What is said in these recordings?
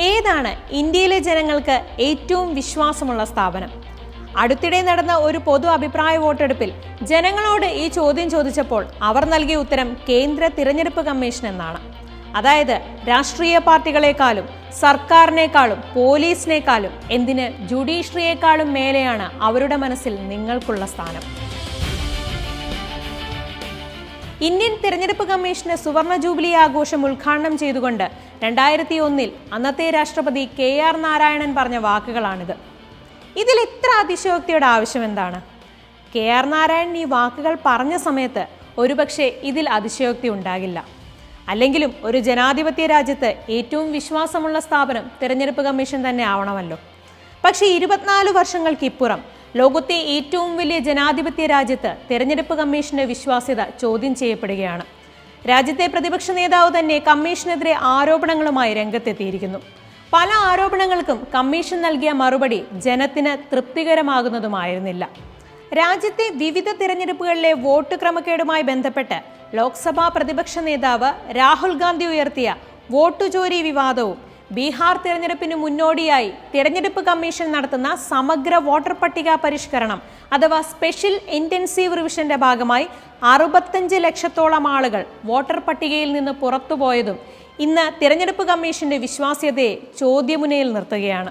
ഏതാണ് ഇന്ത്യയിലെ ജനങ്ങൾക്ക് ഏറ്റവും വിശ്വാസമുള്ള സ്ഥാപനം? അടുത്തിടെ നടന്ന ഒരു പൊതു അഭിപ്രായ വോട്ടെടുപ്പിൽ ജനങ്ങളോട് ഈ ചോദ്യം ചോദിച്ചപ്പോൾ അവർ നൽകിയ ഉത്തരം കേന്ദ്ര തിരഞ്ഞെടുപ്പ് കമ്മീഷൻ എന്നാണ്. അതായത് രാഷ്ട്രീയ പാർട്ടികളെക്കാളും സർക്കാരിനേക്കാളും പോലീസിനേക്കാളും എന്തിന് ജുഡീഷ്യറിയേക്കാളും മേലെയാണ് അവരുടെ മനസ്സിൽ നിങ്ങൾക്കുള്ള സ്ഥാനം. ഇന്ത്യൻ തിരഞ്ഞെടുപ്പ് കമ്മീഷന് സുവർണ ജൂബിലി ആഘോഷം ഉദ്ഘാടനം ചെയ്തുകൊണ്ട് രണ്ടായിരത്തി ഒന്നിൽ അന്നത്തെ രാഷ്ട്രപതി കെ ആർ നാരായണൻ പറഞ്ഞ വാക്കുകളാണിത്. ഇതിൽ ഇത്ര അതിശയോക്തിയുടെ ആവശ്യം എന്താണ്? കെ ആർ നാരായണൻ ഈ വാക്കുകൾ പറഞ്ഞ സമയത്ത് ഒരുപക്ഷെ ഇതിൽ അതിശയോക്തി ഉണ്ടാകില്ല. അല്ലെങ്കിലും ഒരു ജനാധിപത്യ രാജ്യത്ത് ഏറ്റവും വിശ്വാസമുള്ള സ്ഥാപനം തിരഞ്ഞെടുപ്പ് കമ്മീഷൻ തന്നെ ആവണമല്ലോ. പക്ഷേ ഇരുപത്തിനാല് വർഷങ്ങൾക്ക് ഇപ്പുറം ലോകത്തെ ഏറ്റവും വലിയ ജനാധിപത്യ രാജ്യത്ത് തെരഞ്ഞെടുപ്പ് കമ്മീഷന്റെ വിശ്വാസ്യത ചോദ്യം ചെയ്യപ്പെടുകയാണ്. രാജ്യത്തെ പ്രതിപക്ഷ നേതാവ് തന്നെ കമ്മീഷനെതിരെ ആരോപണങ്ങളുമായി രംഗത്തെത്തിയിരിക്കുന്നു. പല ആരോപണങ്ങൾക്കും കമ്മീഷൻ നൽകിയ മറുപടി ജനത്തിന് തൃപ്തികരമാകുന്നതുമായിരുന്നില്ല. രാജ്യത്തെ വിവിധ തിരഞ്ഞെടുപ്പുകളിലെ വോട്ട് ക്രമക്കേടുമായി ബന്ധപ്പെട്ട് ലോക്സഭാ പ്രതിപക്ഷ നേതാവ് രാഹുൽ ഗാന്ധി ഉയർത്തിയ വോട്ടു ചോരി വിവാദവും ബീഹാർ തിരഞ്ഞെടുപ്പിന് മുന്നോടിയായി തിരഞ്ഞെടുപ്പ് കമ്മീഷൻ നടത്തുന്ന സമഗ്ര വോട്ടർ പട്ടിക പരിഷ്കരണം അഥവാ സ്പെഷ്യൽ ഇന്റൻസീവ് റിവിഷന്റെ ഭാഗമായി അറുപത്തഞ്ച് ലക്ഷത്തോളം ആളുകൾ വോട്ടർ പട്ടികയിൽ നിന്ന് പുറത്തുപോയതും ഇന്ന് തിരഞ്ഞെടുപ്പ് കമ്മീഷന്റെ വിശ്വാസ്യതയെ ചോദ്യമുനയിൽ നിർത്തുകയാണ്.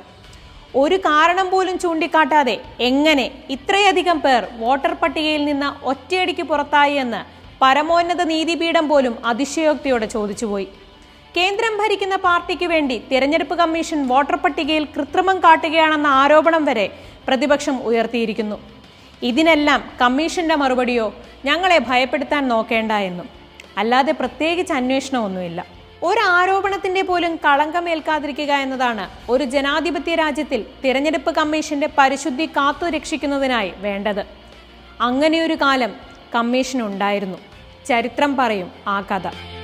ഒരു കാരണം പോലും ചൂണ്ടിക്കാട്ടാതെ എങ്ങനെ ഇത്രയധികം പേർ വോട്ടർ പട്ടികയിൽ നിന്ന് ഒറ്റയടിക്ക് പുറത്തായി എന്ന് പരമോന്നത നീതിപീഠം പോലും അതിശയോക്തിയോടെ ചോദിച്ചുപോയി. കേന്ദ്രം ഭരിക്കുന്ന പാർട്ടിക്ക് വേണ്ടി തിരഞ്ഞെടുപ്പ് കമ്മീഷൻ വോട്ടർ പട്ടികയിൽ കൃത്രിമം കാട്ടുകയാണെന്ന ആരോപണം വരെ പ്രതിപക്ഷം ഉയർത്തിയിരിക്കുന്നു. ഇതിനെല്ലാം കമ്മീഷന്റെ മറുപടിയോ ഞങ്ങളെ ഭയപ്പെടുത്താൻ നോക്കേണ്ട എന്നും. അല്ലാതെ പ്രത്യേകിച്ച് അന്വേഷണമൊന്നുമില്ല. ഒരു ആരോപണത്തിന്റെ പോലും കളങ്കമേൽക്കാതിരിക്കുക എന്നതാണ് ഒരു ജനാധിപത്യ രാജ്യത്തിൽ തിരഞ്ഞെടുപ്പ് കമ്മീഷന്റെ പരിശുദ്ധി കാത്തുരക്ഷിക്കുന്നതിനായി വേണ്ടത്. അങ്ങനെയൊരു കാലം കമ്മീഷൻ ഉണ്ടായിരുന്നു ചരിത്രം പറയും ആ കഥ.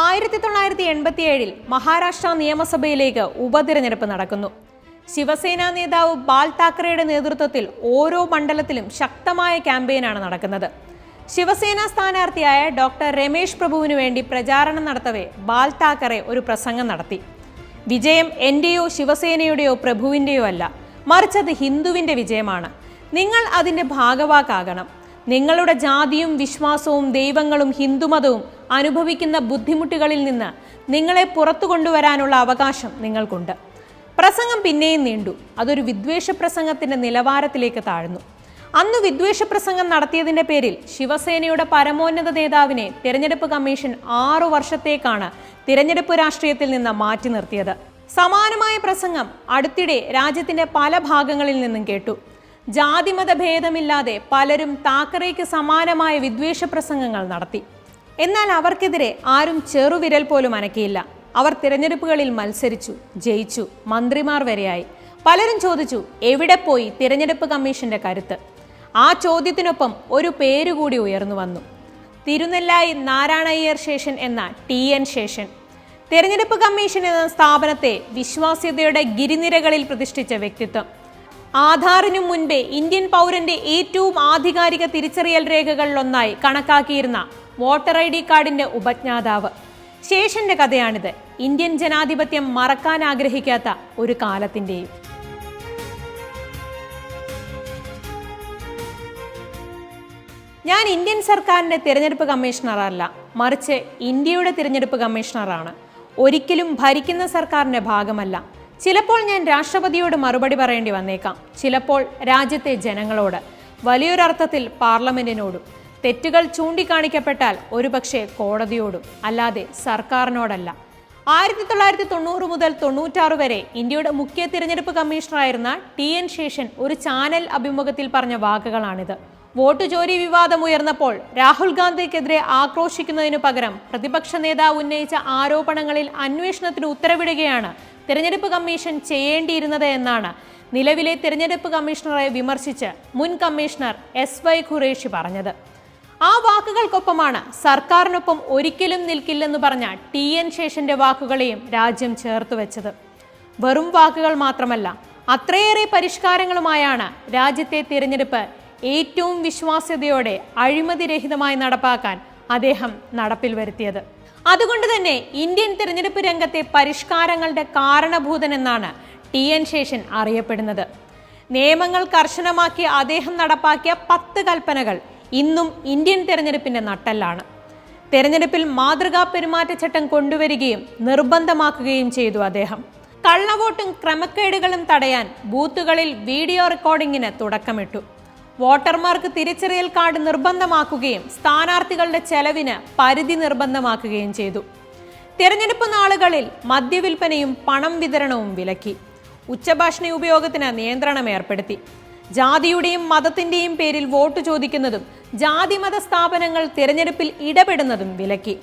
ആയിരത്തി തൊള്ളായിരത്തി എൺപത്തിയേഴിൽ മഹാരാഷ്ട്ര നിയമസഭയിലേക്ക് ഉപതിരഞ്ഞെടുപ്പ് നടക്കുന്നു. ശിവസേന നേതാവ് ബാൽ താക്കറെയുടെ നേതൃത്വത്തിൽ ഓരോ മണ്ഡലത്തിലും ശക്തമായ ക്യാമ്പയിനാണ് നടക്കുന്നത്. ശിവസേന സ്ഥാനാർത്ഥിയായ ഡോക്ടർ രമേശ് പ്രഭുവിനു വേണ്ടി പ്രചാരണം നടത്തവേ ബാൽ താക്കറെ ഒരു പ്രസംഗം നടത്തി. വിജയം എന്റെയോ ശിവസേനയുടെയോ പ്രഭുവിന്റെയോ അല്ല മറിച്ചത് ഹിന്ദുവിന്റെ വിജയമാണ്. നിങ്ങൾ അതിന്റെ ഭാഗവാക്കാകണം. നിങ്ങളുടെ ജാതിയും വിശ്വാസവും ദൈവങ്ങളും ഹിന്ദുമതവും അനുഭവിക്കുന്ന ബുദ്ധിമുട്ടുകളിൽ നിന്ന് നിങ്ങളെ പുറത്തു കൊണ്ടുവരാനുള്ള അവകാശം നിങ്ങൾക്കുണ്ട്. പ്രസംഗം പിന്നെയും നീണ്ടു. അതൊരു വിദ്വേഷ പ്രസംഗത്തിന്റെ നിലവാരത്തിലേക്ക് താഴ്ന്നു. അന്ന് വിദ്വേഷ പ്രസംഗം നടത്തിയതിന്റെ പേരിൽ ശിവസേനയുടെ പരമോന്നത നേതാവിനെ തിരഞ്ഞെടുപ്പ് കമ്മീഷൻ ആറു വർഷത്തേക്കാണ് തിരഞ്ഞെടുപ്പ് രാഷ്ട്രീയത്തിൽ നിന്ന് മാറ്റി നിർത്തിയത്. സമാനമായ പ്രസംഗം അടുത്തിടെ രാജ്യത്തിന്റെ പല ഭാഗങ്ങളിൽ നിന്നും കേട്ടു. ജാതിമത ഭേദമില്ലാതെ പലരും താക്കറേക്ക് സമാനമായ വിദ്വേഷ പ്രസംഗങ്ങൾ നടത്തി. എന്നാൽ അവർക്കെതിരെ ആരും ചെറുവിരൽ പോലും അനക്കിയില്ല. അവർ തിരഞ്ഞെടുപ്പുകളിൽ മത്സരിച്ചു ജയിച്ചു മന്ത്രിമാർ വരെയായി. പലരും ചോദിച്ചു എവിടെ പോയി തിരഞ്ഞെടുപ്പ് കമ്മീഷന്റെ കരുത്ത്? ആ ചോദ്യത്തിനൊപ്പം ഒരു പേരുകൂടി ഉയർന്നു വന്നു. തിരുനെല്ലായി നാരായണയ്യർ ശേഷൻ എന്ന ടി. എൻ. ശേഷൻ. തിരഞ്ഞെടുപ്പ് കമ്മീഷൻ എന്ന സ്ഥാപനത്തെ വിശ്വാസ്യതയുടെ ഗിരിനിരകളിൽ പ്രതിഷ്ഠിച്ച വ്യക്തിത്വം. ആധാറിനു മുൻപേ ഇന്ത്യൻ പൗരന്റെ ഏറ്റവും ആധികാരിക തിരിച്ചറിയൽ രേഖകളിലൊന്നായി കണക്കാക്കിയിരുന്ന വോട്ടർ ഐ ഡി കാർഡിന്റെ ഉപജ്ഞാതാവ്. ശേഷന്റെ കഥയാണിത്. ഇന്ത്യൻ ജനാധിപത്യം മറക്കാൻ ആഗ്രഹിക്കാത്ത ഒരു കാലത്തിന്റെയും. ഞാൻ ഇന്ത്യൻ സർക്കാരിന്റെ തിരഞ്ഞെടുപ്പ് കമ്മീഷണറല്ല മറിച്ച് ഇന്ത്യയുടെ തിരഞ്ഞെടുപ്പ് കമ്മീഷണറാണ്. ഒരിക്കലും ഭരിക്കുന്ന സർക്കാരിന്റെ ഭാഗമല്ല. ചിലപ്പോൾ ഞാൻ രാഷ്ട്രപതിയോട് മറുപടി പറയേണ്ടി വന്നേക്കാം. ചിലപ്പോൾ രാജ്യത്തെ ജനങ്ങളോട്. വലിയൊരർത്ഥത്തിൽ പാർലമെന്റിനോടും. തെറ്റുകൾ ചൂണ്ടിക്കാണിക്കപ്പെട്ടാൽ ഒരുപക്ഷെ കോടതിയോടും അല്ലാതെ സർക്കാരിനോടല്ല. ആയിരത്തി തൊള്ളായിരത്തി തൊണ്ണൂറ് മുതൽ തൊണ്ണൂറ്റാറ് വരെ ഇന്ത്യയുടെ മുഖ്യ തിരഞ്ഞെടുപ്പ് കമ്മീഷണറായിരുന്ന ടി. എൻ. ശേഷൻ ഒരു ചാനൽ അഭിമുഖത്തിൽ പറഞ്ഞ വാക്കുകളാണിത്. വോട്ട് ജോലി വിവാദം ഉയർന്നപ്പോൾ രാഹുൽ ഗാന്ധിക്കെതിരെ ആക്രോശിക്കുന്നതിനു പകരം പ്രതിപക്ഷ നേതാവ് ഉന്നയിച്ച ആരോപണങ്ങളിൽ അന്വേഷണത്തിന് ഉത്തരവിടുകയാണ് തിരഞ്ഞെടുപ്പ് കമ്മീഷൻ ചെയ്യേണ്ടിയിരുന്നത് എന്നാണ്. നിലവിലെ തിരഞ്ഞെടുപ്പ് കമ്മീഷണറെ വിമർശിച്ച് മുൻ കമ്മീഷണർ എസ് വൈ ഖുറേഷി പറഞ്ഞത്. ആ വാക്കുകൾക്കൊപ്പമാണ് സർക്കാരിനൊപ്പം ഒരിക്കലും നിൽക്കില്ലെന്ന് പറഞ്ഞ ടി എൻ ശേഷന്റെ വാക്കുകളെയും രാജ്യം ചേർത്ത് വെച്ചത്. വെറും വാക്കുകൾ മാത്രമല്ല അത്രയേറെ പരിഷ്കാരങ്ങളുമായാണ് രാജ്യത്തെ തിരഞ്ഞെടുപ്പ് ഏറ്റവും വിശ്വാസ്യതയോടെ അഴിമതിരഹിതമായി നടപ്പാക്കാൻ അദ്ദേഹം നടപ്പിൽ വരുത്തിയത്. അതുകൊണ്ട് തന്നെ ഇന്ത്യൻ തിരഞ്ഞെടുപ്പ് രംഗത്തെ പരിഷ്കാരങ്ങളുടെ കാരണഭൂതൻ എന്നാണ് ടി എൻ ശേഷൻ അറിയപ്പെടുന്നത്. നിയമങ്ങൾ കർശനമാക്കി അദ്ദേഹം നടപ്പാക്കിയ പത്ത് കൽപ്പനകൾ ഇന്നും ഇന്ത്യൻ തെരഞ്ഞെടുപ്പിന്റെ നട്ടെല്ലാണ്. തെരഞ്ഞെടുപ്പിൽ മാതൃകാ പെരുമാറ്റച്ചട്ടം കൊണ്ടുവരികയും നിർബന്ധമാക്കുകയും ചെയ്തു അദ്ദേഹം. കള്ളവോട്ടും ക്രമക്കേടുകളും തടയാൻ ബൂത്തുകളിൽ വീഡിയോ റെക്കോർഡിംഗിന് തുടക്കമിട്ടു. വോട്ടർമാർക്ക് തിരിച്ചറിയൽ കാർഡ് നിർബന്ധമാക്കുകയും സ്ഥാനാർത്ഥികളുടെ ചെലവിന് പരിധി നിർബന്ധമാക്കുകയും ചെയ്തു. തിരഞ്ഞെടുപ്പ് നാളുകളിൽ മദ്യവിൽപ്പനയും പണം വിതരണവും വിലക്കി. ഉച്ചഭാഷണ ഉപയോഗത്തിന് നിയന്ത്രണം ഏർപ്പെടുത്തി. ജാതിയുടെയും മതത്തിന്റെയും പേരിൽ വോട്ട് ചോദിക്കുന്നതും ജാതി മത സ്ഥാപനങ്ങൾ തിരഞ്ഞെടുപ്പിൽ ഇടപെടുന്നതും വിലക്കി.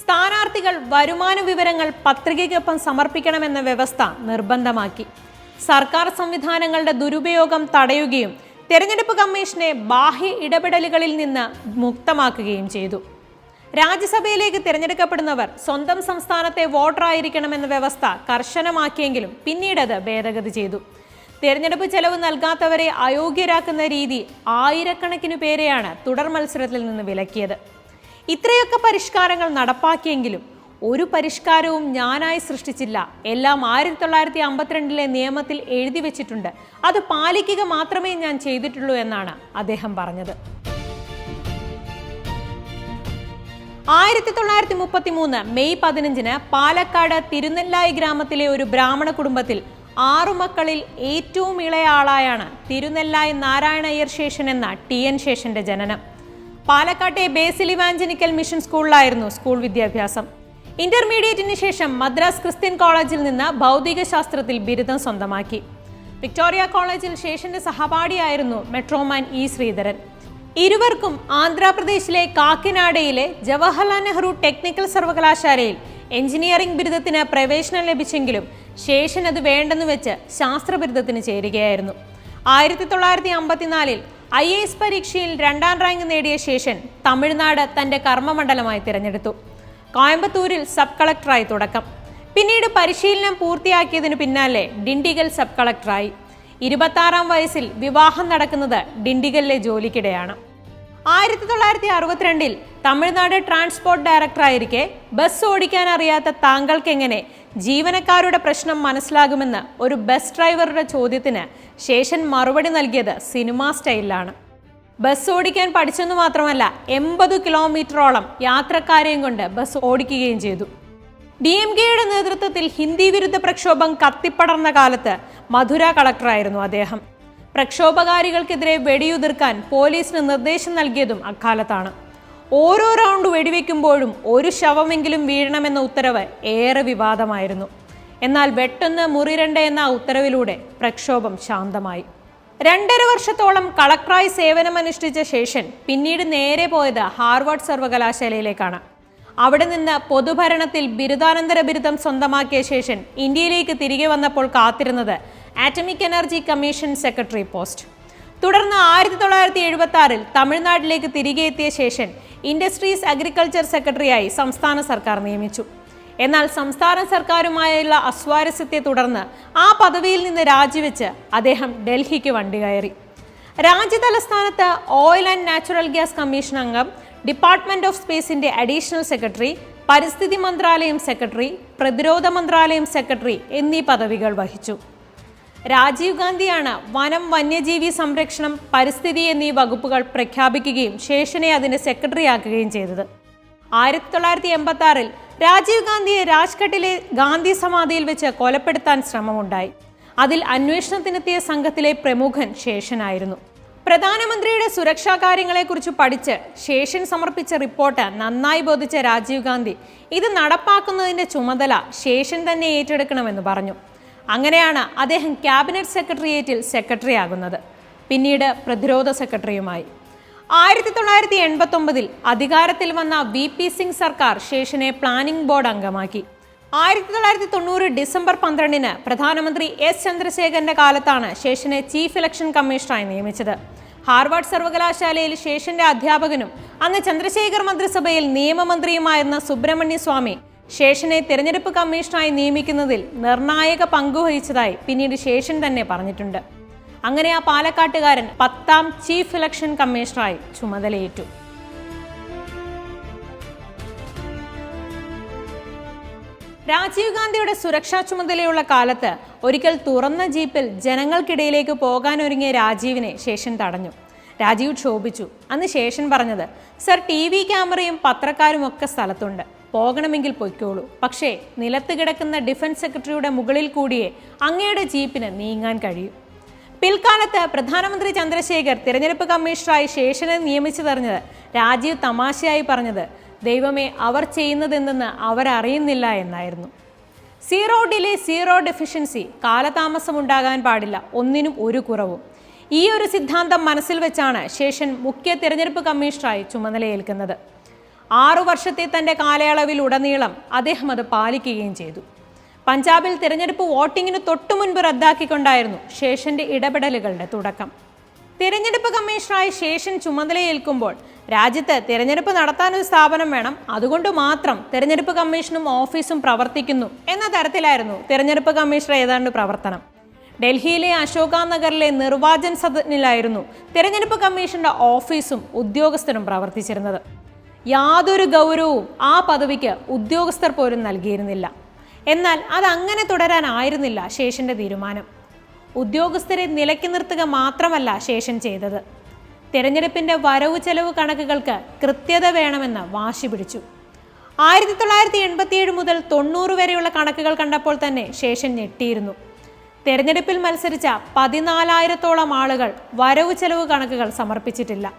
സ്ഥാനാർത്ഥികൾ വരുമാന വിവരങ്ങൾ പത്രികയ്ക്കൊപ്പം സമർപ്പിക്കണമെന്ന വ്യവസ്ഥ നിർബന്ധമാക്കി. സർക്കാർ സംവിധാനങ്ങളുടെ ദുരുപയോഗം തടയുകയും തെരഞ്ഞെടുപ്പ് കമ്മീഷനെ ബാഹ്യ ഇടപെടലുകളിൽ നിന്ന് മുക്തമാക്കുകയും ചെയ്തു. രാജ്യസഭയിലേക്ക് തിരഞ്ഞെടുക്കപ്പെടുന്നവർ സ്വന്തം സംസ്ഥാനത്തെ വോട്ടറായിരിക്കണമെന്ന വ്യവസ്ഥ കർശനമാക്കിയെങ്കിലും പിന്നീട് അത് ഭേദഗതി ചെയ്തു. തിരഞ്ഞെടുപ്പ് ചെലവ് നൽകാത്തവരെ അയോഗ്യരാക്കുന്ന രീതി ആയിരക്കണക്കിനു പേരെയാണ് തുടർ മത്സരത്തിൽ നിന്ന് വിലക്കിയത്. ഇത്രയൊക്കെ പരിഷ്കാരങ്ങൾ നടപ്പാക്കിയെങ്കിലും ഒരു പരിഷ്കാരവും ഞാനായി സൃഷ്ടിച്ചില്ല. എല്ലാം ആയിരത്തി തൊള്ളായിരത്തി അമ്പത്തിരണ്ടിലെ നിയമത്തിൽ എഴുതി വെച്ചിട്ടുണ്ട്. അത് പാലിക്കുക മാത്രമേ ഞാൻ ചെയ്തിട്ടുള്ളൂ എന്നാണ് അദ്ദേഹം പറഞ്ഞത്. ആയിരത്തി തൊള്ളായിരത്തി മുപ്പത്തി മൂന്ന് മെയ് പതിനഞ്ചിന് പാലക്കാട് തിരുനെല്ലായി ഗ്രാമത്തിലെ ഒരു ബ്രാഹ്മണ കുടുംബത്തിൽ ആറു മക്കളിൽ ഏറ്റവും ഇളയ ആളായാണ് തിരുനെല്ലായി നാരായണയ്യർ ശേഷൻ എന്ന ടി എൻ ശേഷന്റെ ജനനം. പാലക്കാട്ടെ ബേസിൽ ഇവാഞ്ചനിക്കൽ മിഷൻ സ്കൂളിലായിരുന്നു സ്കൂൾ വിദ്യാഭ്യാസം. ഇന്റർമീഡിയറ്റിന് ശേഷം മദ്രാസ് ക്രിസ്ത്യൻ കോളേജിൽ നിന്ന് ഭൗതിക ശാസ്ത്രത്തിൽ ബിരുദം സ്വന്തമാക്കി. വിക്ടോറിയ കോളേജിൽ ശേഷന്റെ സഹപാഠിയായിരുന്നു മെട്രോമാൻ ഇ ശ്രീധരൻ. ഇരുവർക്കും ആന്ധ്രാപ്രദേശിലെ കാക്കിനാടയിലെ ജവഹർലാൽ നെഹ്റു ടെക്നിക്കൽ സർവകലാശാലയിൽ എഞ്ചിനീയറിംഗ് ബിരുദത്തിന് പ്രവേശനം ലഭിച്ചെങ്കിലും ശേഷൻ അത് വേണ്ടെന്ന് വെച്ച് ശാസ്ത്ര ബിരുദത്തിന് ചേരുകയായിരുന്നു. ആയിരത്തി തൊള്ളായിരത്തി അമ്പത്തിനാലിൽ ഐ എ എസ് പരീക്ഷയിൽ രണ്ടാം റാങ്ക് നേടിയ ശേഷൻ തമിഴ്നാട് തന്റെ കർമ്മമണ്ഡലമായി തിരഞ്ഞെടുത്തു. കോയമ്പത്തൂരിൽ സബ് കളക്ടറായി തുടക്കം. പിന്നീട് പരിശീലനം പൂർത്തിയാക്കിയതിനു പിന്നാലെ ഡിണ്ടിഗൽ സബ് കളക്ടറായി. ഇരുപത്താറാം വയസ്സിൽ വിവാഹം നടക്കുന്നത് ഡിണ്ടിഗലിലെ ജോലിക്കിടെയാണ്. ആയിരത്തി തൊള്ളായിരത്തി അറുപത്തിരണ്ടിൽ തമിഴ്നാട് ട്രാൻസ്പോർട്ട് ഡയറക്ടറായിരിക്കെ ബസ് ഓടിക്കാൻ അറിയാത്ത താങ്കൾക്കെങ്ങനെ ജീവനക്കാരുടെ പ്രശ്നം മനസ്സിലാകുമെന്ന് ഒരു ബസ് ഡ്രൈവറുടെ ചോദ്യത്തിന് ശേഷൻ മറുപടി നൽകിയത് സിനിമാ സ്റ്റൈലിലാണ്. ബസ് ഓടിക്കാൻ പഠിച്ചെന്ന് മാത്രമല്ല എൺപത് കിലോമീറ്ററോളം യാത്രക്കാരെയും കൊണ്ട് ബസ് ഓടിക്കുകയും ചെയ്തു. ഡി എം കെയുടെ നേതൃത്വത്തിൽ ഹിന്ദി വിരുദ്ധ പ്രക്ഷോഭം കത്തിപ്പടർന്ന കാലത്ത് മധുര കളക്ടറായിരുന്നു അദ്ദേഹം. പ്രക്ഷോഭകാരികൾക്കെതിരെ വെടിയുതിർക്കാൻ പോലീസിന് നിർദ്ദേശം നൽകിയതും അക്കാലത്താണ്. ഓരോ റൗണ്ട് വെടിവെക്കുമ്പോഴും ഒരു ശവമെങ്കിലും വീഴണമെന്ന ഉത്തരവ് ഏറെ വിവാദമായിരുന്നു. എന്നാൽ വെട്ടൊന്ന് മുറിരണ്ട എന്ന ഉത്തരവിലൂടെ പ്രക്ഷോഭം ശാന്തമായി. രണ്ടര വർഷത്തോളം കളക്ടറായി സേവനമനുഷ്ഠിച്ച ശേഷം പിന്നീട് നേരെ പോയത് ഹാർവാർഡ് സർവകലാശാലയിലേക്കാണ്. അവിടെ നിന്ന് പൊതുഭരണത്തിൽ ബിരുദാനന്തര ബിരുദം സ്വന്തമാക്കിയ ശേഷം ഇന്ത്യയിലേക്ക് തിരികെ വന്നപ്പോൾ കാത്തിരുന്നത് atomic energy commission secretary post തുടർന്ന് ആയിരത്തി തൊള്ളായിരത്തി എഴുപത്തി ആറിൽ തമിഴ്നാട്ടിലേക്ക് തിരികെ എത്തിയ ശേഷം ഇൻഡസ്ട്രീസ് അഗ്രികൾച്ചർ സെക്രട്ടറിയായി സംസ്ഥാന സർക്കാർ നിയമിച്ചു. എന്നാൽ സംസ്ഥാന സർക്കാരുമായുള്ള അസ്വാരസ്യത്തെ തുടർന്ന് ആ പദവിയിൽ നിന്ന് രാജിവെച്ച് അദ്ദേഹം ഡൽഹിക്ക് വണ്ടി കയറി. രാജ്യതലസ്ഥാനത്ത് oil and natural gas commission അംഗം ഡിപ്പാർട്ട്മെന്റ് ഓഫ് സ്പേസിന്റെ അഡീഷണൽ സെക്രട്ടറി പരിസ്ഥിതി മന്ത്രാലയം സെക്രട്ടറി പ്രതിരോധ മന്ത്രാലയം സെക്രട്ടറി എന്നീ പദവികൾ വഹിച്ചു. രാജീവ് ഗാന്ധിയാണ് വനം വന്യജീവി സംരക്ഷണം പരിസ്ഥിതി എന്നീ വകുപ്പുകൾ പ്രഖ്യാപിക്കുകയും ശേഷനെ അതിന് സെക്രട്ടറിയാക്കുകയും ചെയ്തത്. ആയിരത്തി തൊള്ളായിരത്തി എൺപത്തി ആറിൽ രാജീവ് ഗാന്ധിയെ രാജ്ഘട്ടിലെ ഗാന്ധി സമാധിയിൽ വെച്ച് കൊലപ്പെടുത്താൻ ശ്രമമുണ്ടായി. അതിൽ അന്വേഷണത്തിനെത്തിയ സംഘത്തിലെ പ്രമുഖൻ ശേഷനായിരുന്നു. പ്രധാനമന്ത്രിയുടെ സുരക്ഷാ കാര്യങ്ങളെക്കുറിച്ച് പഠിച്ച് ശേഷൻ സമർപ്പിച്ച റിപ്പോർട്ട് നന്നായി ബോധിച്ച രാജീവ് ഗാന്ധി ഇത് നടപ്പാക്കുന്നതിന്റെ ചുമതല ശേഷൻ തന്നെ ഏറ്റെടുക്കണമെന്ന് പറഞ്ഞു. അങ്ങനെയാണ് അദ്ദേഹം ക്യാബിനറ്റ് സെക്രട്ടേറിയറ്റിൽ സെക്രട്ടറി ആകുന്നത് പിന്നീട് പ്രതിരോധ സെക്രട്ടറിയുമായി. ആയിരത്തി തൊള്ളായിരത്തി എൺപത്തി ഒമ്പതിൽ അധികാരത്തിൽ വന്ന വി പി സിംഗ് സർക്കാർ ശേഷനെ പ്ലാനിംഗ് ബോർഡ് അംഗമാക്കി. ആയിരത്തി തൊള്ളായിരത്തി തൊണ്ണൂറ് ഡിസംബർ പന്ത്രണ്ടിന് പ്രധാനമന്ത്രി എസ് ചന്ദ്രശേഖരന്റെ കാലത്താണ് ശേഷനെ ചീഫ് ഇലക്ഷൻ കമ്മീഷണറായി നിയമിച്ചത്. ഹാർവാർഡ് സർവകലാശാലയിൽ ശേഷന്റെ അധ്യാപകനും അന്ന് ചന്ദ്രശേഖർ മന്ത്രിസഭയിൽ നിയമമന്ത്രിയുമായിരുന്ന സുബ്രഹ്മണ്യ സ്വാമി ശേഷനെ തിരഞ്ഞെടുപ്പ് കമ്മീഷണറായി നിയമിക്കുന്നതിൽ നിർണായക പങ്കുവഹിച്ചതായി പിന്നീട് ശേഷൻ തന്നെ പറഞ്ഞിട്ടുണ്ട്. അങ്ങനെ ആ പാലക്കാട്ടുകാരൻ പത്താം ചീഫ് ഇലക്ഷൻ കമ്മീഷണറായി ചുമതലയേറ്റു. രാജീവ് ഗാന്ധിയുടെ സുരക്ഷാ ചുമതലയുള്ള കാലത്ത് ഒരിക്കൽ തുറന്ന ജീപ്പിൽ ജനങ്ങൾക്കിടയിലേക്ക് പോകാനൊരുങ്ങിയ രാജീവിനെ ശേഷൻ തടഞ്ഞു. രാജീവ് ക്ഷോഭിച്ചു. അന്ന് ശേഷൻ പറഞ്ഞത് സർ ടി വി ക്യാമറയും പത്രക്കാരും ഒക്കെ സ്ഥലത്തുണ്ട്. പോകണമെങ്കിൽ പൊയ്ക്കോളൂ. പക്ഷേ നിലത്ത് കിടക്കുന്ന ഡിഫൻസ് സെക്രട്ടറിയുടെ മുകളിൽ കൂടിയേ അങ്ങയുടെ ജീപ്പിന് നീങ്ങാൻ കഴിയൂ. പിൽക്കാലത്ത് പ്രധാനമന്ത്രി ചന്ദ്രശേഖർ തിരഞ്ഞെടുപ്പ് കമ്മീഷണറായി ശേഷനെ നിയമിച്ചതറിഞ്ഞത് രാജീവ് തമാശയായി പറഞ്ഞത് ദൈവമേ അവർ ചെയ്യുന്നതെന്തെന്ന് അവരറിയുന്നില്ല എന്നായിരുന്നു. സീറോ ഡിലേ സീറോ ഡെഫിഷ്യൻസി കാലതാമസം ഉണ്ടാകാൻ പാടില്ല ഒന്നിനും ഒരു കുറവും. ഈ ഒരു സിദ്ധാന്തം മനസ്സിൽ വെച്ചാണ് ശേഷൻ മുഖ്യ തിരഞ്ഞെടുപ്പ് കമ്മീഷണറായി ചുമതലയേൽക്കുന്നത്. ആറു വർഷത്തെ തന്റെ കാലയളവിൽ ഉടനീളം അദ്ദേഹം അത് പാലിക്കുകയും ചെയ്തു. പഞ്ചാബിൽ തിരഞ്ഞെടുപ്പ് വോട്ടിങ്ങിന് തൊട്ടു മുൻപ് റദ്ദാക്കിക്കൊണ്ടായിരുന്നു ശേഷന്റെ ഇടപെടലുകളുടെ തുടക്കം. തിരഞ്ഞെടുപ്പ് കമ്മീഷണറായി ശേഷൻ ചുമതലയേൽക്കുമ്പോൾ രാജ്യത്ത് തിരഞ്ഞെടുപ്പ് നടത്താൻ ഒരു സ്ഥാപനം വേണം. അതുകൊണ്ട് മാത്രം തിരഞ്ഞെടുപ്പ് കമ്മീഷനും ഓഫീസും പ്രവർത്തിക്കുന്നു എന്ന തരത്തിലായിരുന്നു തിരഞ്ഞെടുപ്പ് കമ്മീഷണർ ഏതാണ്ട് പ്രവർത്തനം. ഡൽഹിയിലെ അശോക നഗറിലെ നിർവാചൻ സദനിലായിരുന്നു തിരഞ്ഞെടുപ്പ് കമ്മീഷന്റെ ഓഫീസും ഉദ്യോഗസ്ഥരും പ്രവർത്തിച്ചിരുന്നത്. യാതൊരു ഗൗരവവും ആ പദവിക്ക് ഉദ്യോഗസ്ഥർ പോലും നൽകിയിരുന്നില്ല. എന്നാൽ അതങ്ങനെ തുടരാനായിരുന്നില്ല ശേഷന്റെ തീരുമാനം. ഉദ്യോഗസ്ഥരെ നിലയ്ക്ക് നിർത്തുക മാത്രമല്ല ശേഷൻ ചെയ്തത്. തിരഞ്ഞെടുപ്പിന്റെ വരവ് ചെലവ് കണക്കുകൾക്ക് കൃത്യത വേണമെന്ന് വാശി പിടിച്ചു. ആയിരത്തി തൊള്ളായിരത്തി എൺപത്തിയേഴ് മുതൽ തൊണ്ണൂറ് വരെയുള്ള കണക്കുകൾ കണ്ടപ്പോൾ തന്നെ ശേഷൻ ഞെട്ടിയിരുന്നു. തെരഞ്ഞെടുപ്പിൽ മത്സരിച്ച പതിനാലായിരത്തോളം ആളുകൾ വരവ് ചെലവ് കണക്കുകൾ സമർപ്പിച്ചിട്ടില്ല.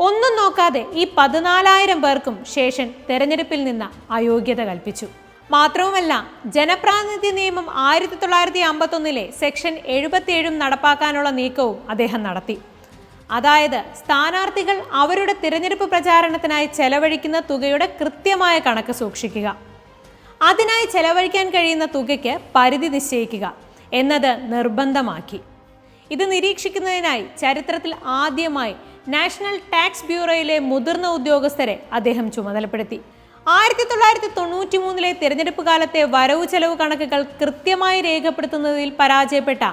ഒന്നും നോക്കാതെ ഈ പതിനാലായിരം പേർക്കും ശേഷൻ തെരഞ്ഞെടുപ്പിൽ നിന്ന് അയോഗ്യത കൽപ്പിച്ചു. മാത്രവുമല്ല ജനപ്രാതിനിധ്യ നിയമം ആയിരത്തി തൊള്ളായിരത്തി അമ്പത്തൊന്നിലെ സെക്ഷൻ എഴുപത്തിയേഴും നടപ്പാക്കാനുള്ള നീക്കവും അദ്ദേഹം നടത്തി. അതായത് സ്ഥാനാർത്ഥികൾ അവരുടെ തിരഞ്ഞെടുപ്പ് പ്രചാരണത്തിനായി ചെലവഴിക്കുന്ന തുകയുടെ കൃത്യമായ കണക്ക് സൂക്ഷിക്കുക. അതിനായി ചെലവഴിക്കാൻ കഴിയുന്ന തുകയ്ക്ക് പരിധി നിശ്ചയിക്കുക എന്നത് നിർബന്ധമാക്കി. ഇത് നിരീക്ഷിക്കുന്നതിനായി ചരിത്രത്തിൽ ആദ്യമായി നാഷണൽ ടാക്സ് ബ്യൂറോയിലെ മുതിർന്ന ഉദ്യോഗസ്ഥരെ അദ്ദേഹം ചുമതലപ്പെടുത്തി. ആയിരത്തി തൊള്ളായിരത്തി തൊണ്ണൂറ്റി മൂന്നിലെ തിരഞ്ഞെടുപ്പ് കാലത്തെ വരവ് ചെലവ് കണക്കുകൾ കൃത്യമായി രേഖപ്പെടുത്തുന്നതിൽ പരാജയപ്പെട്ട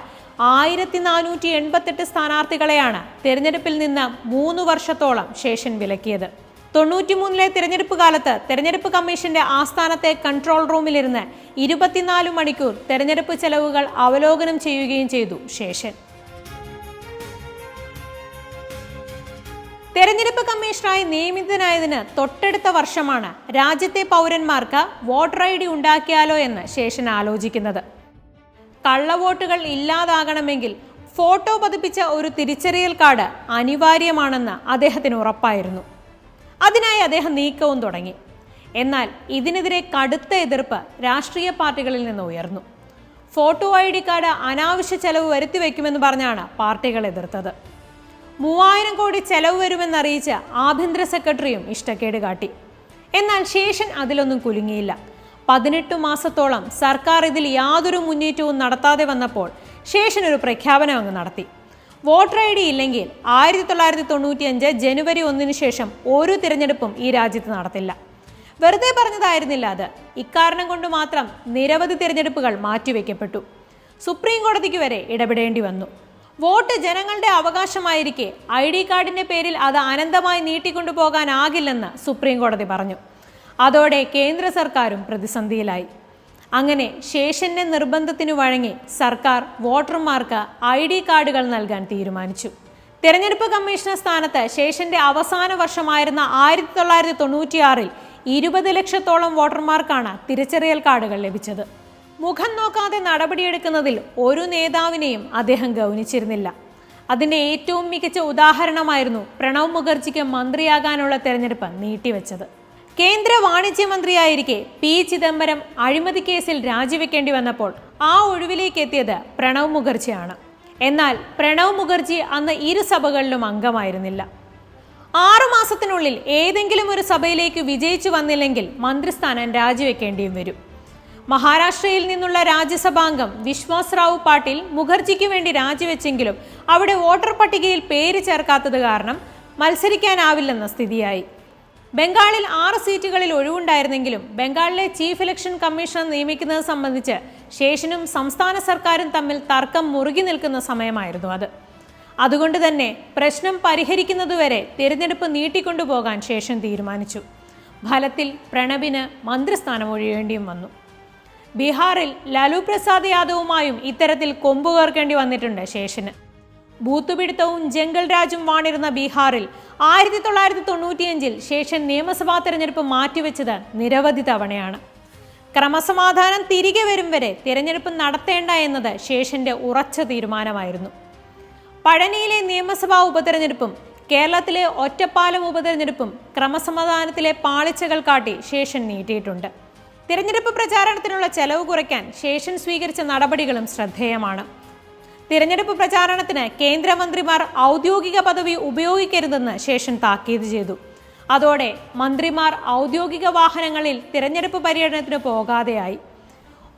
ആയിരത്തി നാനൂറ്റി എൺപത്തെട്ട് സ്ഥാനാർത്ഥികളെയാണ് തിരഞ്ഞെടുപ്പിൽ നിന്ന് മൂന്ന് വർഷത്തോളം ശേഷൻ വിലക്കിയത്. തൊണ്ണൂറ്റിമൂന്നിലെ തിരഞ്ഞെടുപ്പ് കാലത്ത് തിരഞ്ഞെടുപ്പ് കമ്മീഷന്റെ ആസ്ഥാനത്തെ കൺട്രോൾ റൂമിലിരുന്ന് ഇരുപത്തിനാല് മണിക്കൂർ തെരഞ്ഞെടുപ്പ് ചെലവുകൾ അവലോകനം ചെയ്യുകയും ചെയ്തു ശേഷൻ. തെരഞ്ഞെടുപ്പ് കമ്മീഷണറായി നിയമിതനായതിന് തൊട്ടടുത്ത വർഷമാണ് രാജ്യത്തെ പൗരന്മാർക്ക് വോട്ടർ ഐ ഡി ഉണ്ടാക്കിയാലോ എന്ന് ശേഷൻ ആലോചിക്കുന്നത്. കള്ളവോട്ടുകൾ ഇല്ലാതാകണമെങ്കിൽ ഫോട്ടോ പതിപ്പിച്ച ഒരു തിരിച്ചറിയൽ കാർഡ് അനിവാര്യമാണെന്ന് അദ്ദേഹത്തിന് ഉറപ്പായിരുന്നു. അതിനായി അദ്ദേഹം നീക്കവും തുടങ്ങി. എന്നാൽ ഇതിനെതിരെ കടുത്ത എതിർപ്പ് രാഷ്ട്രീയ പാർട്ടികളിൽ നിന്ന് ഉയർന്നു. ഫോട്ടോ ഐ ഡി കാർഡ് അനാവശ്യ ചെലവ് വരുത്തി വയ്ക്കുമെന്ന് പറഞ്ഞാണ് പാർട്ടികൾ എതിർത്തത്. മൂവായിരം കോടി ചെലവ് വരുമെന്നറിയിച്ച് ആഭ്യന്തര സെക്രട്ടറിയും ഇഷ്ടക്കേട് കാട്ടി. എന്നാൽ ശേഷൻ അതിലൊന്നും കുലുങ്ങിയില്ല. പതിനെട്ട് മാസത്തോളം സർക്കാർ ഇതിൽ യാതൊരു മുന്നേറ്റവും നടത്താതെ വന്നപ്പോൾ ശേഷൻ ഒരു പ്രഖ്യാപനം അങ്ങ് നടത്തി. വോട്ടർ ഐ ഡി ഇല്ലെങ്കിൽ ആയിരത്തി തൊള്ളായിരത്തി തൊണ്ണൂറ്റിയഞ്ച് ജനുവരി ഒന്നിന് ശേഷം ഒരു തിരഞ്ഞെടുപ്പും ഈ രാജ്യത്ത് നടത്തില്ല. വെറുതെ പറഞ്ഞതായിരുന്നില്ല അത്. ഇക്കാരണം കൊണ്ട് മാത്രം നിരവധി തിരഞ്ഞെടുപ്പുകൾ മാറ്റിവെക്കപ്പെട്ടു. സുപ്രീം കോടതിക്ക് വരെ ഇടപെടേണ്ടി വന്നു. വോട്ട് ജനങ്ങളുടെ അവകാശമായിരിക്കെ. ഐ ഡി കാർഡിന്റെ പേരിൽ അത് അനന്തമായി നീട്ടിക്കൊണ്ടുപോകാനാകില്ലെന്ന് സുപ്രീം കോടതി പറഞ്ഞു. അതോടെ കേന്ദ്ര സർക്കാരും പ്രതിസന്ധിയിലായി. അങ്ങനെ ശേഷന്റെ നിർബന്ധത്തിനു വഴങ്ങി സർക്കാർ വോട്ടർമാർക്ക് ഐ ഡി കാർഡുകൾ നൽകാൻ തീരുമാനിച്ചു. തെരഞ്ഞെടുപ്പ് കമ്മീഷണർ സ്ഥാനത്ത് ശേഷന്റെ അവസാന വർഷമായിരുന്ന ആയിരത്തി തൊള്ളായിരത്തി തൊണ്ണൂറ്റിയാറിൽ ഇരുപത് ലക്ഷത്തോളം വോട്ടർമാർക്കാണ് തിരിച്ചറിയൽ കാർഡുകൾ ലഭിച്ചത്. മുഖം നോക്കാതെ നടപടിയെടുക്കുന്നതിൽ ഒരു നേതാവിനെയും അദ്ദേഹം ഗൗനിച്ചിരുന്നില്ല. അതിന്റെ ഏറ്റവും മികച്ച ഉദാഹരണമായിരുന്നു പ്രണവ് മുഖർജിക്ക് മന്ത്രിയാകാനുള്ള തെരഞ്ഞെടുപ്പ് നീട്ടിവെച്ചത്. കേന്ദ്ര വാണിജ്യമന്ത്രിയായിരിക്കെ പി. ചിദംബരം അഴിമതി കേസിൽ രാജിവെക്കേണ്ടി വന്നപ്പോൾ ആ ഒഴിവിലേക്ക് എത്തിയത് പ്രണവ് മുഖർജിയാണ്. എന്നാൽ പ്രണവ് മുഖർജി അന്ന് ഇരു സഭകളിലും അംഗമായിരുന്നില്ല. ആറു മാസത്തിനുള്ളിൽ ഏതെങ്കിലും ഒരു സഭയിലേക്ക് വിജയിച്ചു വന്നില്ലെങ്കിൽ മന്ത്രിസ്ഥാനം രാജിവെക്കേണ്ടിയും വരും. മഹാരാഷ്ട്രയിൽ നിന്നുള്ള രാജ്യസഭാംഗം വിശ്വാസ് റാവു പാട്ടീൽ മുഖർജിക്ക് വേണ്ടി രാജിവെച്ചെങ്കിലും അവിടെ വോട്ടർ പട്ടികയിൽ പേര് ചേർക്കാത്തത് കാരണം മത്സരിക്കാനാവില്ലെന്ന സ്ഥിതിയായി. ബംഗാളിൽ ആറ് സീറ്റുകളിൽ ഒഴിവുണ്ടായിരുന്നെങ്കിലും ബംഗാളിലെ ചീഫ് ഇലക്ഷൻ കമ്മീഷണർ നിയമിക്കുന്നത് സംബന്ധിച്ച് ശേഷനും സംസ്ഥാന സർക്കാരും തമ്മിൽ തർക്കം മുറുകി നിൽക്കുന്ന സമയമായിരുന്നു അത്. അതുകൊണ്ട് തന്നെ പ്രശ്നം പരിഹരിക്കുന്നതുവരെ തിരഞ്ഞെടുപ്പ് നീട്ടിക്കൊണ്ടുപോകാൻ ശേഷം തീരുമാനിച്ചു. ഫലത്തിൽ പ്രണബിന് മന്ത്രിസ്ഥാനം ഒഴിയേണ്ടിയും വന്നു. ബീഹാറിൽ ലാലു പ്രസാദ് യാദവുമായും ഇത്തരത്തിൽ കൊമ്പുകേർക്കേണ്ടി വന്നിട്ടുണ്ട് ശേഷന്. ബൂത്തുപിടുത്തവും ജംഗൽ രാജും വാണിരുന്ന ബീഹാറിൽ ആയിരത്തി തൊള്ളായിരത്തി തൊണ്ണൂറ്റിയഞ്ചിൽ ശേഷൻ നിയമസഭാ തെരഞ്ഞെടുപ്പ് മാറ്റിവെച്ചത് നിരവധി തവണയാണ്. ക്രമസമാധാനം തിരികെ വരും വരെ തിരഞ്ഞെടുപ്പ് നടത്തേണ്ട എന്നത് ശേഷന്റെ ഉറച്ച തീരുമാനമായിരുന്നു. പഴനിയിലെ നിയമസഭാ ഉപതെരഞ്ഞെടുപ്പും കേരളത്തിലെ ഒറ്റപ്പാലം ഉപതെരഞ്ഞെടുപ്പും ക്രമസമാധാനത്തിലെ പാളിച്ചകൾ കാട്ടി ശേഷൻ നീട്ടിയിട്ടുണ്ട്. തിരഞ്ഞെടുപ്പ് പ്രചാരണത്തിനുള്ള ചെലവ് കുറയ്ക്കാൻ ശേഷൻ സ്വീകരിച്ച നടപടികളും ശ്രദ്ധേയമാണ്. തിരഞ്ഞെടുപ്പ് പ്രചാരണത്തിന് കേന്ദ്രമന്ത്രിമാർ ഔദ്യോഗിക പദവി ഉപയോഗിക്കരുതെന്ന് ശേഷൻ താക്കീത് ചെയ്തു. അതോടെ മന്ത്രിമാർ ഔദ്യോഗിക വാഹനങ്ങളിൽ തിരഞ്ഞെടുപ്പ് പര്യടനത്തിന് പോകാതെയായി.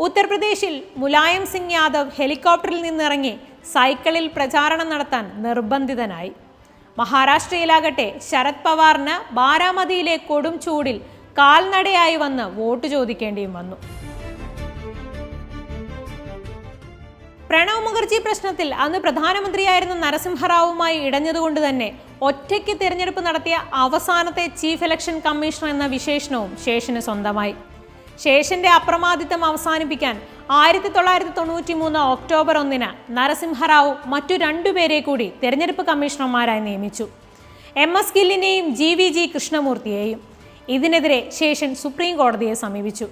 ഉത്തർപ്രദേശിൽ മുലായം സിംഗ് യാദവ് ഹെലികോപ്റ്ററിൽ നിന്നിറങ്ങി സൈക്കിളിൽ പ്രചാരണം നടത്താൻ നിർബന്ധിതനായി. മഹാരാഷ്ട്രയിലാകട്ടെ ശരത് പവാറിന് ബാരാമതിയിലെ കൊടും ചൂടിൽ കാൽനടയായി വന്ന് വോട്ട് ചോദിക്കേണ്ടിയും വന്നു. പ്രണവ് മുഖർജി പ്രശ്നത്തിൽ അന്ന് പ്രധാനമന്ത്രിയായിരുന്ന നരസിംഹറാവുമായി ഇടഞ്ഞതുകൊണ്ട് തന്നെ ഒറ്റയ്ക്ക് തിരഞ്ഞെടുപ്പ് നടത്തിയ അവസാനത്തെ ചീഫ് ഇലക്ഷൻ കമ്മീഷണർ എന്ന വിശേഷണവും ശേഷന് സ്വന്തമായി. ശേഷന്റെ അപ്രമാദിത്വം അവസാനിപ്പിക്കാൻ ആയിരത്തി തൊള്ളായിരത്തി തൊണ്ണൂറ്റി മൂന്ന് ഒക്ടോബർ ഒന്നിന് നരസിംഹറാവു മറ്റു രണ്ടുപേരെ കൂടി തെരഞ്ഞെടുപ്പ് കമ്മീഷണർമാരായി നിയമിച്ചു. എം എസ് ഗില്ലിനെയും ജി വി ജി കൃഷ്ണമൂർത്തിയെയും. ഇതിനെതിരെ ശേഷൻ സുപ്രീം കോടതിയെ സമീപിച്ചു.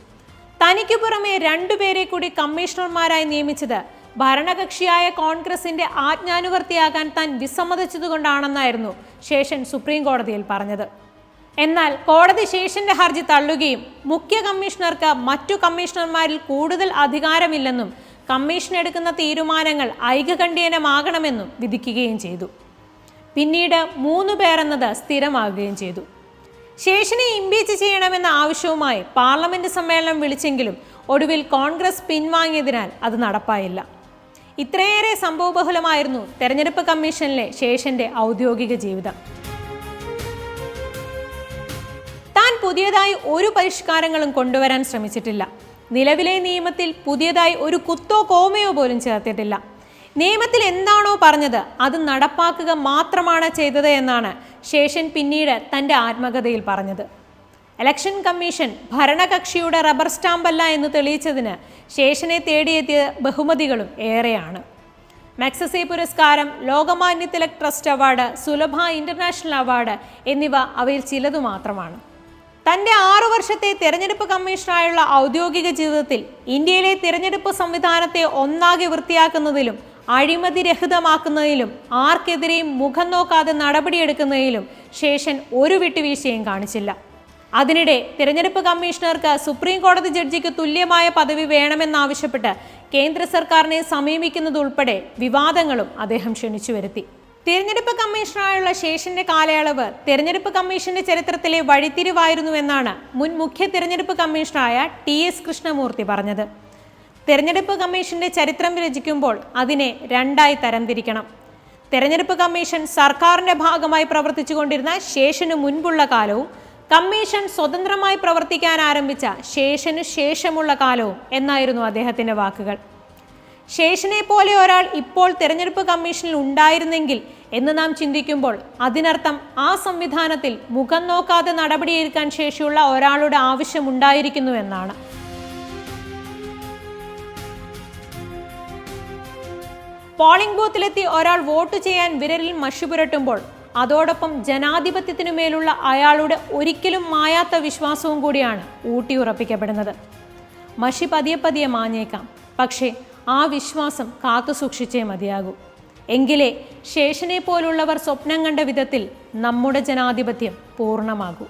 തനിക്ക് പുറമെ രണ്ടുപേരെ കൂടി കമ്മീഷണർമാരായി നിയമിച്ചത് ഭരണകക്ഷിയായ കോൺഗ്രസിന്റെ ആജ്ഞാനുവർത്തിയാകാൻ താൻ വിസമ്മതിച്ചതുകൊണ്ടാണെന്നായിരുന്നു ശേഷൻ സുപ്രീം കോടതിയിൽ പറഞ്ഞത്. എന്നാൽ കോടതി ശേഷന്റെ ഹർജി തള്ളുകയും മുഖ്യ കമ്മീഷണർക്ക് മറ്റു കമ്മീഷണർമാരിൽ കൂടുതൽ അധികാരമില്ലെന്നും കമ്മീഷൻ എടുക്കുന്ന തീരുമാനങ്ങൾ ഐകകണ്ഠ്യേനമാകണമെന്നും വിധിക്കുകയും ചെയ്തു. പിന്നീട് മൂന്ന് പേരെന്നത് സ്ഥിരമാകുകയും ചെയ്തു. ശേഷനെ ഇംപീച്ച് ചെയ്യണമെന്ന ആവശ്യവുമായി പാർലമെന്റ് സമ്മേളനം വിളിച്ചെങ്കിലും ഒടുവിൽ കോൺഗ്രസ് പിൻവാങ്ങിയതിനാൽ അത് നടപ്പായില്ല. ഇത്രയേറെ സംഭവബഹുലമായിരുന്നു തെരഞ്ഞെടുപ്പ് കമ്മീഷനിലെ ശേഷന്റെ ഔദ്യോഗിക ജീവിതം. താൻ പുതിയതായി ഒരു പരിഷ്കാരങ്ങളും കൊണ്ടുവരാൻ ശ്രമിച്ചിട്ടില്ല. നിലവിലെ നിയമത്തിൽ പുതിയതായി ഒരു കുത്തോ കോമയോ പോലും ചേർത്തിട്ടില്ല. നിയമത്തിൽ എന്താണോ പറഞ്ഞത് അത് നടപ്പാക്കുക മാത്രമാണ് ചെയ്തത് എന്നാണ് ശേഷൻ പിന്നീട് തന്റെ ആത്മകഥയിൽ പറഞ്ഞത്. ഇലക്ഷൻ കമ്മീഷൻ ഭരണകക്ഷിയുടെ റബ്ബർ സ്റ്റാമ്പല്ല എന്ന് തെളിയിച്ചതിന് ശേഷനെ തേടിയെത്തിയ ബഹുമതികളും ഏറെയാണ്. മാക്സസി പുരസ്കാരം Lokmanya Tilak trust award Sulabh international award എന്നിവ അവയിൽ ചിലതു മാത്രമാണ്. തന്റെ ആറു വർഷത്തെ തിരഞ്ഞെടുപ്പ് കമ്മീഷണറായുള്ള ഔദ്യോഗിക ജീവിതത്തിൽ ഇന്ത്യയിലെ തിരഞ്ഞെടുപ്പ് സംവിധാനത്തെ ഒന്നാകെ വൃത്തിയാക്കുന്നതിലും അഴിമതി രഹിതമാക്കുന്നതിലും ആർക്കെതിരെയും മുഖം നോക്കാതെ നടപടിയെടുക്കുന്നതിലും ശേഷൻ ഒരു വിട്ടുവീഴ്ചയും കാണിച്ചില്ല. അതിനിടെ തിരഞ്ഞെടുപ്പ് കമ്മീഷണർക്ക് സുപ്രീം കോടതി ജഡ്ജിക്ക് തുല്യമായ പദവി വേണമെന്നാവശ്യപ്പെട്ട് കേന്ദ്ര സർക്കാരിനെ സമീപിക്കുന്നതുൾപ്പെടെ വിവാദങ്ങളും അദ്ദേഹം ക്ഷണിച്ചു വരുത്തി. തിരഞ്ഞെടുപ്പ് കമ്മീഷണറായുള്ള ശേഷന്റെ കാലയളവ് തിരഞ്ഞെടുപ്പ് കമ്മീഷന്റെ ചരിത്രത്തിലെ വഴിത്തിരിവായിരുന്നുവെന്നാണ് മുൻ മുഖ്യ തിരഞ്ഞെടുപ്പ് കമ്മീഷണറായ ടി എസ് കൃഷ്ണമൂർത്തി പറഞ്ഞത്. തിരഞ്ഞെടുപ്പ് കമ്മീഷന്റെ ചരിത്രം രചിക്കുമ്പോൾ അതിനെ രണ്ടായി തരംതിരിക്കണം. തെരഞ്ഞെടുപ്പ് കമ്മീഷൻ സർക്കാരിന്റെ ഭാഗമായി പ്രവർത്തിച്ചുകൊണ്ടിരുന്ന ശേഷന് മുൻപുള്ള കാലവും കമ്മീഷൻ സ്വതന്ത്രമായി പ്രവർത്തിക്കാൻ ആരംഭിച്ച ശേഷനു ശേഷമുള്ള കാലവും എന്നായിരുന്നു അദ്ദേഹത്തിന്റെ വാക്കുകൾ. ശേഷനെ പോലെ ഒരാൾ ഇപ്പോൾ തെരഞ്ഞെടുപ്പ് കമ്മീഷനിൽ ഉണ്ടായിരുന്നെങ്കിൽ എന്ന് നാം ചിന്തിക്കുമ്പോൾ അതിനർത്ഥം ആ സംവിധാനത്തിൽ മുഖം നോക്കാതെ നടപടിയെടുക്കാൻ ശേഷിയുള്ള ഒരാളുടെ ആവശ്യമുണ്ടായിരിക്കുന്നു എന്നാണ്. പോളിംഗ് ബൂത്തിലെത്തി ഒരാൾ വോട്ട് ചെയ്യാൻ വിരലിൽ മഷി പുരട്ടുമ്പോൾ അതോടൊപ്പം ജനാധിപത്യത്തിനു മേലുള്ള അയാളുടെ ഒരിക്കലും മായാത്ത വിശ്വാസവും കൂടിയാണ് ഊട്ടിയുറപ്പിക്കപ്പെടുന്നത്. മഷി പതിയെ പതിയെ മാഞ്ഞേക്കാം. പക്ഷേ ആ വിശ്വാസം കാത്തു സൂക്ഷിച്ചേ മതിയാകൂ. എങ്കിലേ ശേഷനെ പോലുള്ളവർ സ്വപ്നം കണ്ട വിധത്തിൽ നമ്മുടെ ജനാധിപത്യം പൂർണമാകൂ.